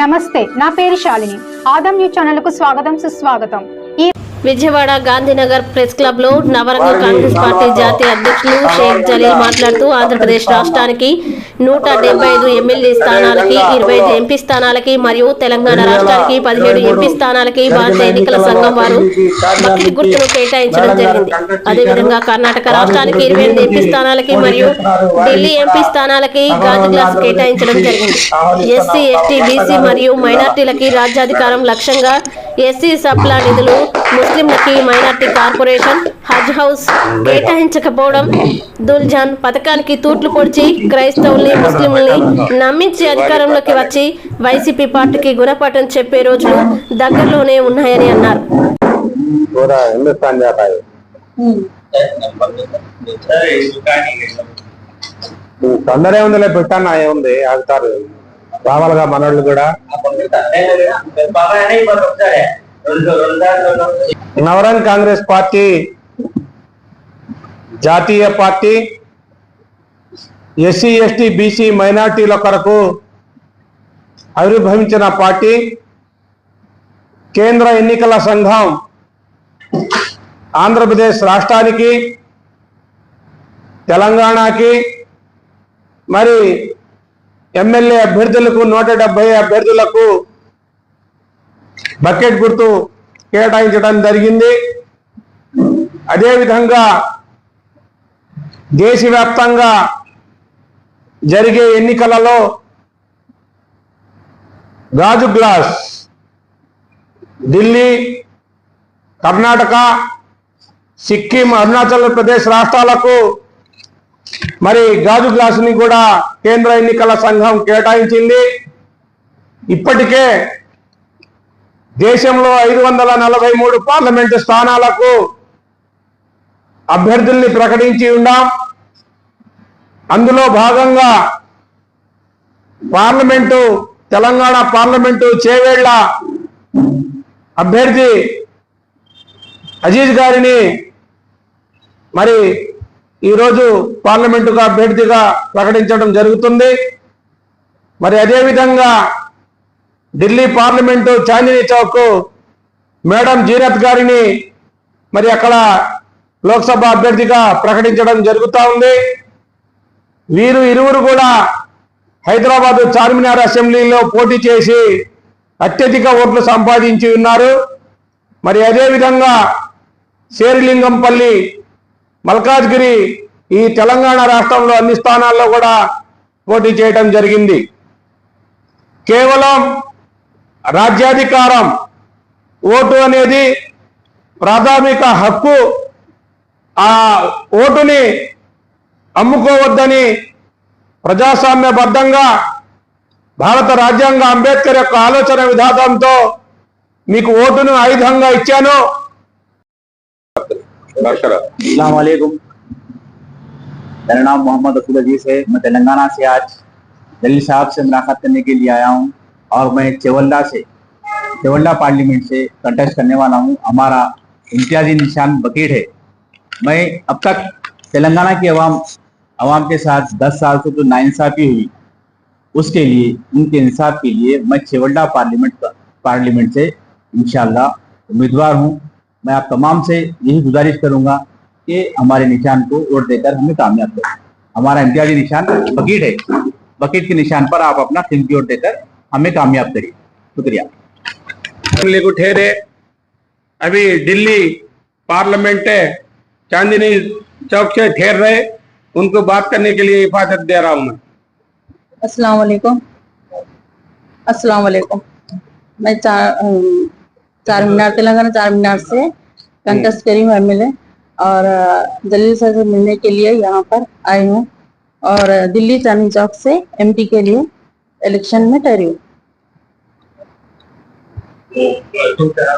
నమస్తే నా పేరు శాలిని. ఆదం న్యూస్ ఛానల్కు స్వాగతం సుస్వాగతం. ఈ విజయవాడ గాంధీనగర్ ప్రెస్ క్లబ్లో నవరంగ కాంగ్రెస్ పార్టీ జాతీయ అధ్యక్షులు షేక్ జలీల్ మాట్లాడుతూ ఆంధ్రప్రదేశ్ రాష్ట్రానికి నూట డెబ్బై ఐదు ఎమ్మెల్యే స్థానాలకి ఇరవై ఐదు ఎంపీ స్థానాలకి మరియు తెలంగాణ రాష్ట్రానికి పదిహేడు ఎంపీ స్థానాలకి భారత ఎన్నికల సంఘం వారు బకెట్ గుర్తును కేటాయించడం జరిగింది. అదేవిధంగా కర్ణాటక రాష్ట్రానికి ఇరవై ఎనిమిది ఎంపీ స్థానాలకి మరియు ఢిల్లీ ఎంపీ స్థానాలకి గాజు గ్లాస్ కేటాయించడం జరిగింది. ఎస్సీ ఎస్టీ బీసీ మరియు మైనార్టీలకి రాజ్యాధికారం లక్ష్యంగా ఎస్సీ సప్లా నిధులు ముస్లింలకి మైనార్టీ కార్పొరేషన్ హజ్ హౌస్ కేటాయించకపోవడం దుల్జాన్ పథకానికి తూట్లు పొడిచి క్రైస్తవుల్ని ముస్లింల్ని నమ్మించి అధికారంలోకి వచ్చి వైసీపీ పార్టీకి గుణపాఠం చెప్పే రోజులు దగ్గరలోనే ఉన్నాయని అన్నారు. తొందరే ఉందిలే పెట్టాను ఏముంది ఆగుతారు. రావాలిగా మనోళ్ళు కూడా. నవరంగ్ కాంగ్రెస్ పార్టీ జాతీయ పార్టీ ఎస్సీ ఎస్టీ బీసీ మైనార్టీల కొరకు ఆవిర్భవించిన పార్టీ కేంద్ర ఎన్నికల సంఘం ఆంధ్రప్రదేశ్ రాష్ట్రానికి తెలంగాణకి మరి ఎమ్మెల్యే అభ్యర్థులకు నూట డెబ్బై అభ్యర్థులకు బకెట్ గుర్తు కేటాయించడం జరిగింది. అదేవిధంగా దేశవ్యాప్తంగా జరిగే ఎన్నికలలో గాజు గ్లాస్ ఢిల్లీ కర్ణాటక సిక్కిం అరుణాచల్ ప్రదేశ్ రాష్ట్రాలకు మరి గాజు గ్లాసుని కూడా కేంద్ర ఎన్నికల సంఘం కేటాయించింది. ఇప్పటికే దేశంలో ఐదు వందల నలభై మూడు పార్లమెంటు స్థానాలకు అభ్యర్థుల్ని ప్రకటించి ఉన్నాం అందులో భాగంగా పార్లమెంటు తెలంగాణ పార్లమెంటు చేవేళ్ళ అభ్యర్థి అజీజ్ గారిని మరి ఈరోజు పార్లమెంటుగా అభ్యర్థిగా ప్రకటించడం జరుగుతుంది. మరి అదేవిధంగా ఢిల్లీ పార్లమెంటు చాందినీ చౌక్ మేడం జీరత్ గారిని మరి అక్కడ లోక్సభ అభ్యర్థిగా ప్రకటించడం జరుగుతూ ఉంది. వీరు ఇరువురు కూడా హైదరాబాద్ చార్మినార్ అసెంబ్లీలో పోటీ చేసి అత్యధిక ఓట్లు సంపాదించి ఉన్నారు. మరి అదేవిధంగా శేరిలింగంపల్లి మల్కాజ్గిరి ఈ తెలంగాణ రాష్ట్రంలో అన్ని స్థానాల్లో కూడా పోటీ చేయడం జరిగింది. కేవలం రాజ్యాధికారం ఓటు అనేది ప్రాథమిక హక్కు ఆ ఓటుని అమ్ముకోవద్దని ప్రజాస్వామ్యబద్ధంగా భారత రాజ్యాంగ అంబేద్కర్ యొక్క ఆలోచన విధానంతో మీకు ఓటును ఆయుధంగా ఇచ్చాను वालेकुम मेरा नाम मोहम्मद असूल अजीज है मैं तेलंगाना से आज जलील साहब से मुलाकात करने के लिए आया हूँ और मैं चेवल्ला से, चेवल्ला पार्लियामेंट से कंटेस्ट करने वाला हूँ। हमारा इम्तियाजी निशान बकेट है। मैं अब तक तेलंगाना की आवाम आवाम के साथ 10 साल से जो तो नाइंसाफी हुई, उसके लिए, उनके इंसाफ के लिए मैं चेवल्ला पार्लियामेंट पार्लियामेंट से इंशाल्लाह उम्मीदवार हूँ। मैं आप तमाम से यही गुजारिश करूँगा कि हमारे निशान को वोट देकर हमें कामयाब करें। हमारा इम्तियाजी निशान बकेट है। बकेट के निशान पर आप अपना कीमती वोट देकर हमें कामयाब करिए। शुक्रिया। को ठहरे अभी दिल्ली पार्लियामेंट है चांदनी चौक से ठहर रहे उनको बात करने के लिए हिफाजत दे रहा हूँ मैं। अस्सलाम वालेकुम। अस्सलाम वालेकुम। मैं चार चार मीनार तेलंगाना चार मीनार से कंटेस्ट करी हूँ एमएलए और जलील सर से मिलने के लिए यहाँ पर आई हूँ और दिल्ली चांदनी चौक से एमपी के लिए। इलेक्शन में ठहरी हूँ